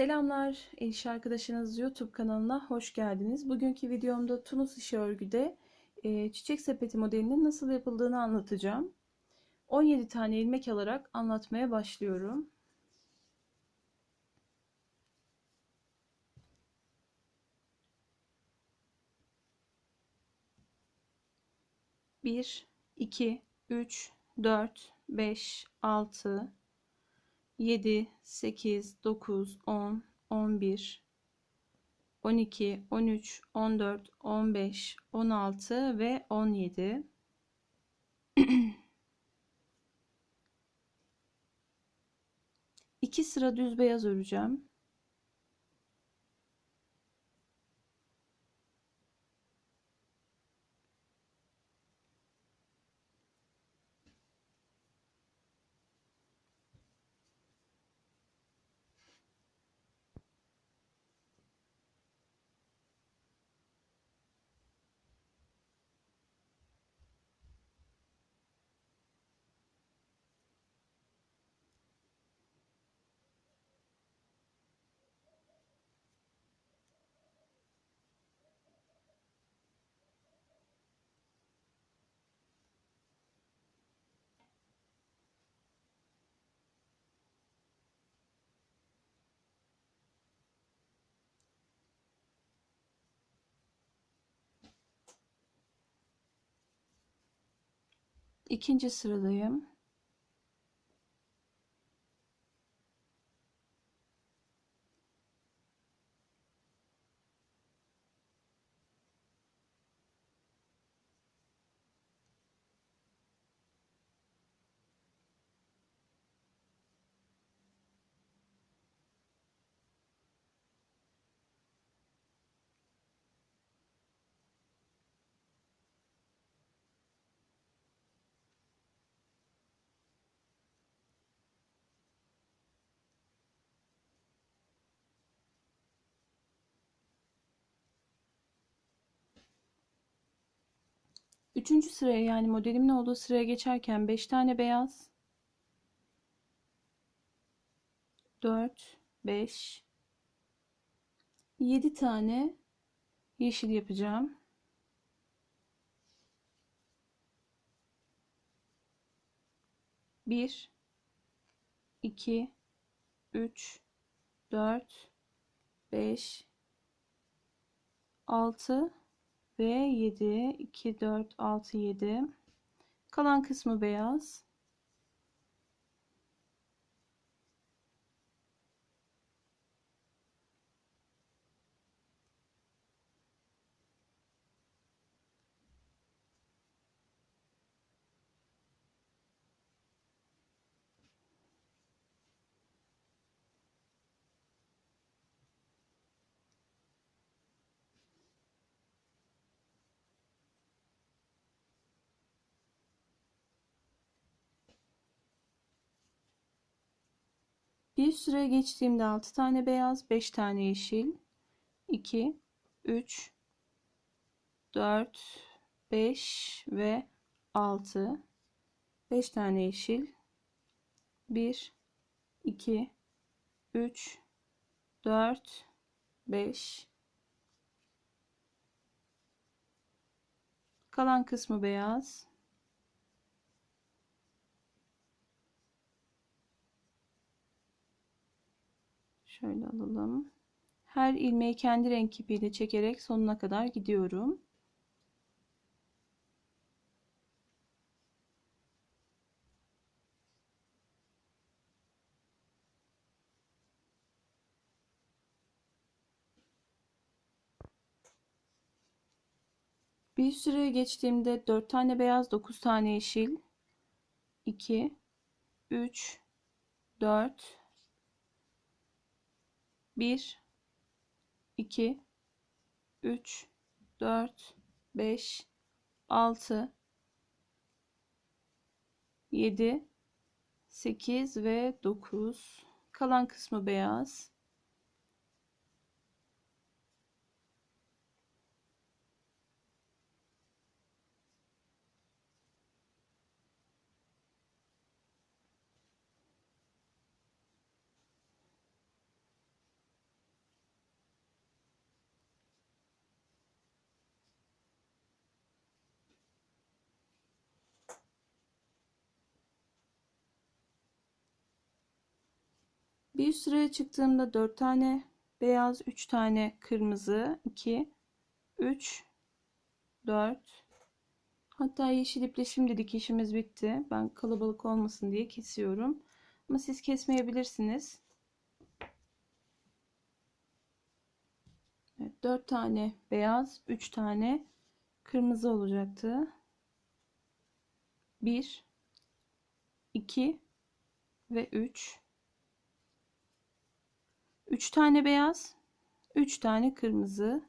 Selamlar, El İş Arkadaşınız YouTube kanalına hoş geldiniz. Bugünkü videomda Tunus işi örgüde e, çiçek sepeti modelinin nasıl yapıldığını anlatacağım. 17 tane ilmek alarak anlatmaya başlıyorum. Bir, iki, üç, dört, beş, altı, 7, 8, 9, 10, 11, 12, 13, 14, 15, 16 ve 17. İki sıra düz beyaz öreceğim. İkinci sıradayım. Üçüncü sıraya yani modelimin olduğu sıraya geçerken 5 tane beyaz. 4, 5, 7 tane yeşil yapacağım. Bir, iki, üç, dört, beş, altı ve 7 2 4 6 7 kalan kısmı beyaz Bir süre geçtiğimde 6 tane beyaz, 5 tane yeşil, 2, 3, 4, 5 ve 6. 5 tane yeşil. 1, 2, 3, 4, 5. Kalan kısmı beyaz. Şöyle alalım. Her ilmeği kendi renk ipiyle çekerek sonuna kadar gidiyorum. Bir süre geçtiğimde 4 tane beyaz, 9 tane yeşil, 2, 3, 4, 1 2 3 4 5 6 7 8 ve 9 kalan kısmı beyaz Bir üst sıraya çıktığımda 4 tane beyaz, 3 tane kırmızı, 2, 3, 4. Hatta yeşil iple şimdi dikişimiz bitti. Ben kalabalık olmasın diye kesiyorum. Ama siz kesmeyebilirsiniz. Evet, 4 tane beyaz, 3 tane kırmızı olacaktı. 1 2 ve 3 3 tane beyaz 3 tane kırmızı.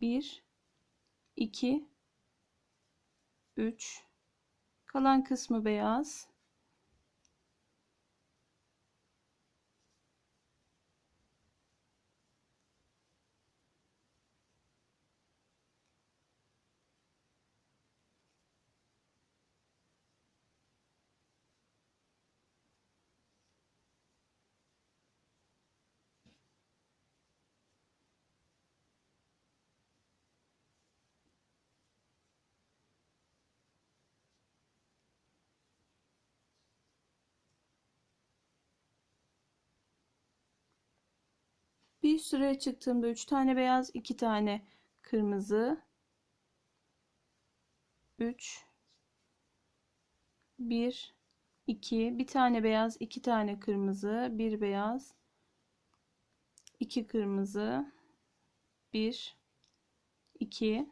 Bir iki üç. Kalan kısmı beyaz Bir sıraya çıktığımda 3 tane beyaz, 2 tane kırmızı. 3 1 2 bir tane beyaz, 2 tane kırmızı, bir beyaz, 2 kırmızı, 1 2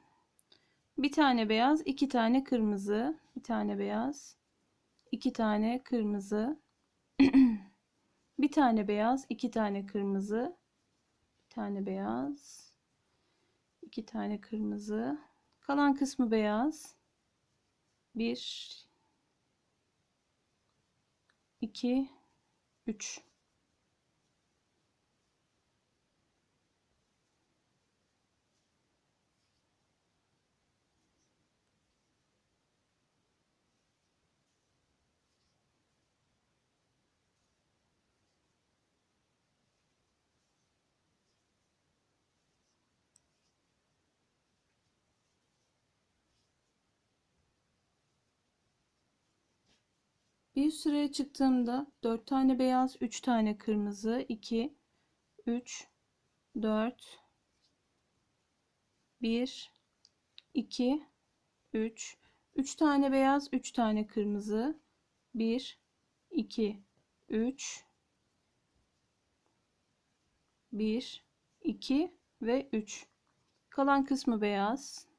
bir tane beyaz, 2 tane kırmızı, bir tane beyaz, 2 tane kırmızı, bir tane beyaz, 2 tane kırmızı, tane beyaz, iki tane kırmızı. Kalan kısmı beyaz. Bir, iki, üç. Bir sıraya çıktığımda 4 tane beyaz, 3 tane kırmızı, 2, 3, 4, 1, 2, 3, 3 tane beyaz, 3 tane kırmızı, 1, 2, 3, 1, 2 ve 3. Kalan kısmı beyaz.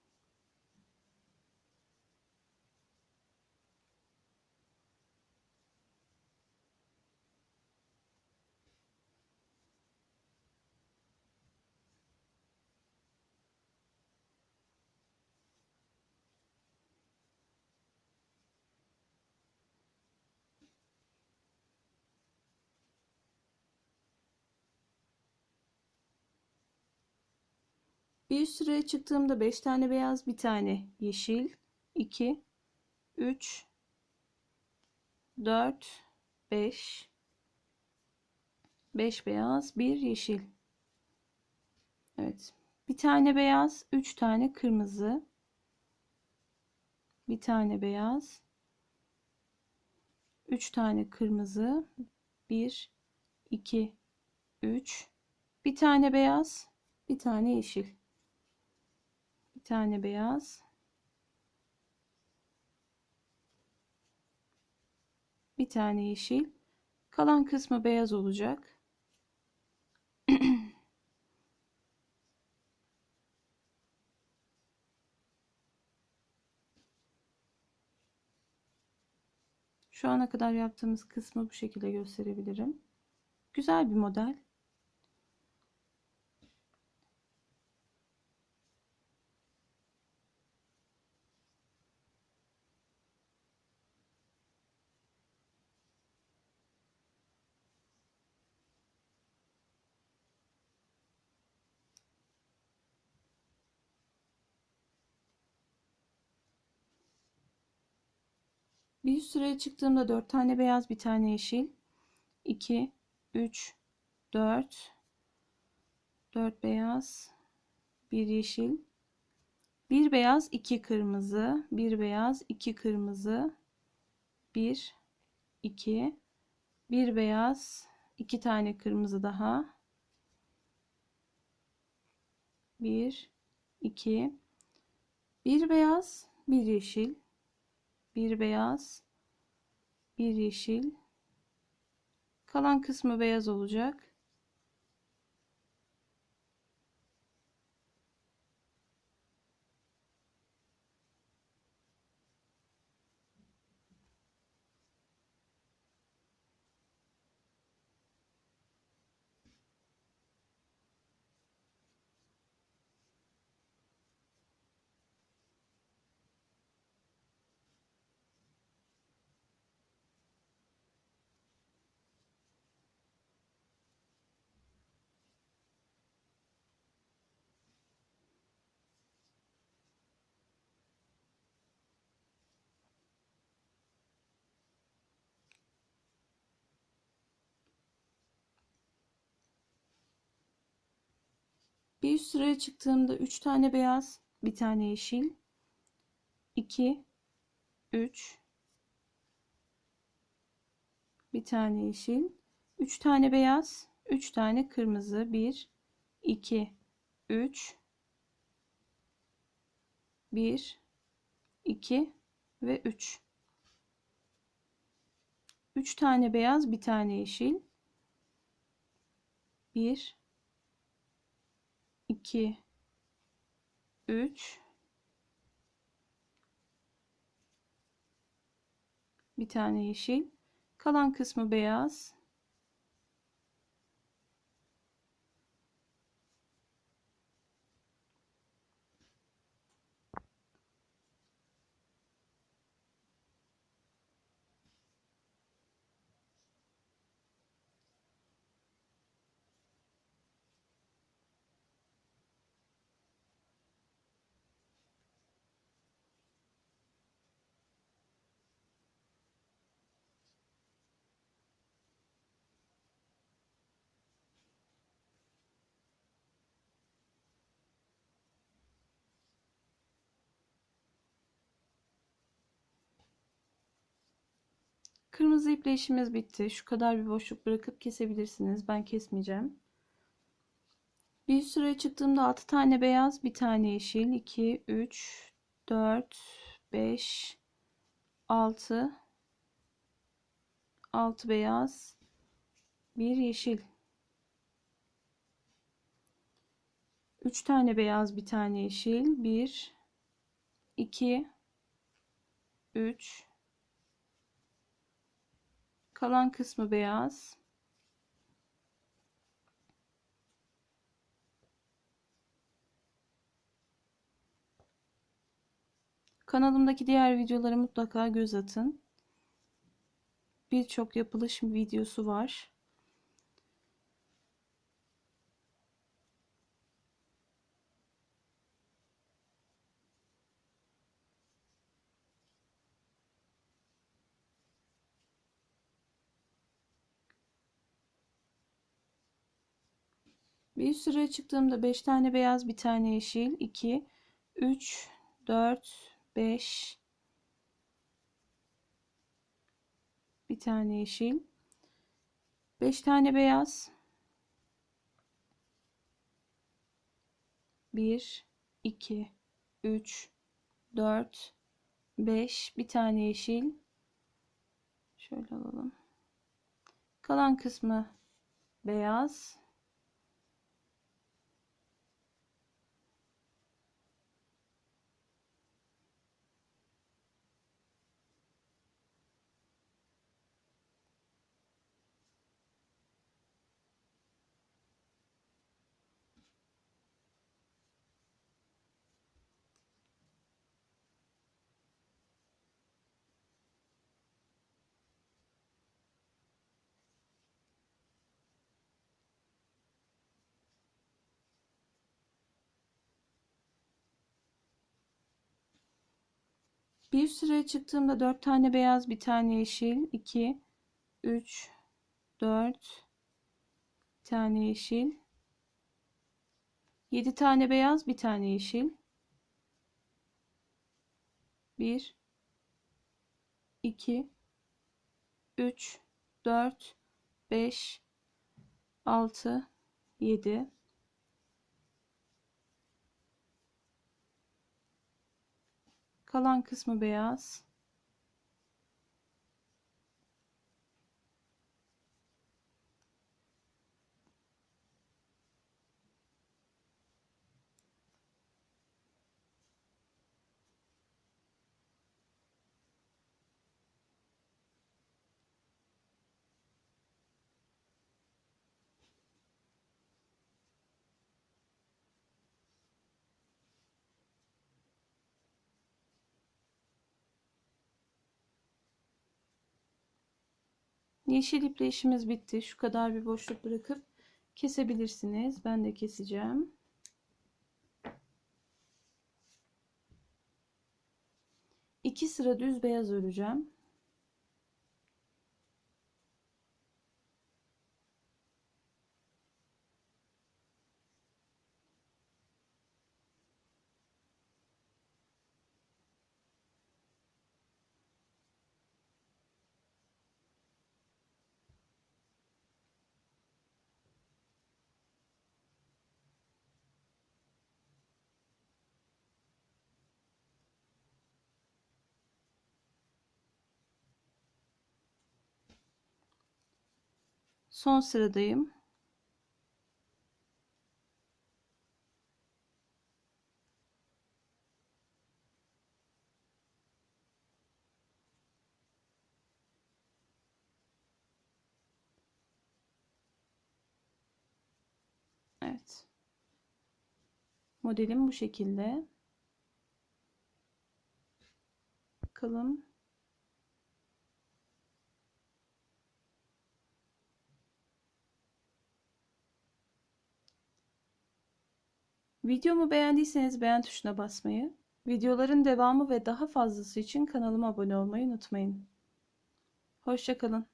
Bir üst sıraya çıktığımda 5 tane beyaz, bir tane yeşil, 2, 3, 4, 5, 5 beyaz, 1 yeşil. Evet. Bir tane beyaz, 3 tane kırmızı. Bir tane beyaz, 3 tane kırmızı. 1, 2, 3. Bir tane beyaz, bir tane yeşil tane beyaz. Bir tane yeşil. Kalan kısmı beyaz olacak. Şu ana kadar yaptığımız kısmı bu şekilde gösterebilirim. Güzel bir model. Bir üst sıraya çıktığımda 4 tane beyaz, bir tane yeşil. 2, 3, 4. 4 beyaz, 1 yeşil. Bir beyaz, iki kırmızı, bir beyaz, iki kırmızı, bir, iki, bir beyaz, iki tane kırmızı daha, bir, iki, bir beyaz, bir yeşil, bir beyaz, bir yeşil, kalan kısmı beyaz olacak. Bir üst sıraya çıktığımda 3 tane beyaz, bir tane yeşil, 2, 3, bir tane yeşil, 3 tane beyaz, 3 tane kırmızı, 1, 2, 3, 1, 2 ve 3. 3 tane beyaz, bir tane yeşil, 1, 2 3 bir tane yeşil. Kalan kısmı beyaz Kırmızı iple işimiz bitti. Şu kadar bir boşluk bırakıp kesebilirsiniz. Ben kesmeyeceğim. Bir sıraya çıktığımda 6 tane beyaz, bir tane yeşil, 2, 3, 4, 5, 6, 6 beyaz, 1 yeşil. 3 tane beyaz, bir tane yeşil, 1, 2, 3, Kalan kısmı beyaz. Kanalımdaki diğer videoları mutlaka göz atın. Birçok yapılış videosu var. Bir üst sıraya çıktığımda 5 tane beyaz, bir tane yeşil, 2, 3, 4, 5, bir tane yeşil, 5 tane beyaz, 1, 2, 3, 4, 5, bir tane yeşil, şöyle alalım. Kalan kısmı beyaz. Bir üst sıraya çıktığımda 4 tane beyaz, bir tane yeşil, 2, 3, 4, bir tane yeşil, 7 tane beyaz, bir tane yeşil, 1 2 3 4 5 6 7 Kalan kısmı beyaz. Yeşil iple işimiz bitti. Şu kadar bir boşluk bırakıp kesebilirsiniz. Ben de keseceğim. İki sıra düz beyaz öreceğim. Son sıradayım. Evet. Modelim bu şekilde. Bakalım. Videomu beğendiyseniz beğen tuşuna basmayı, videoların devamı ve daha fazlası için kanalıma abone olmayı unutmayın. Hoşçakalın.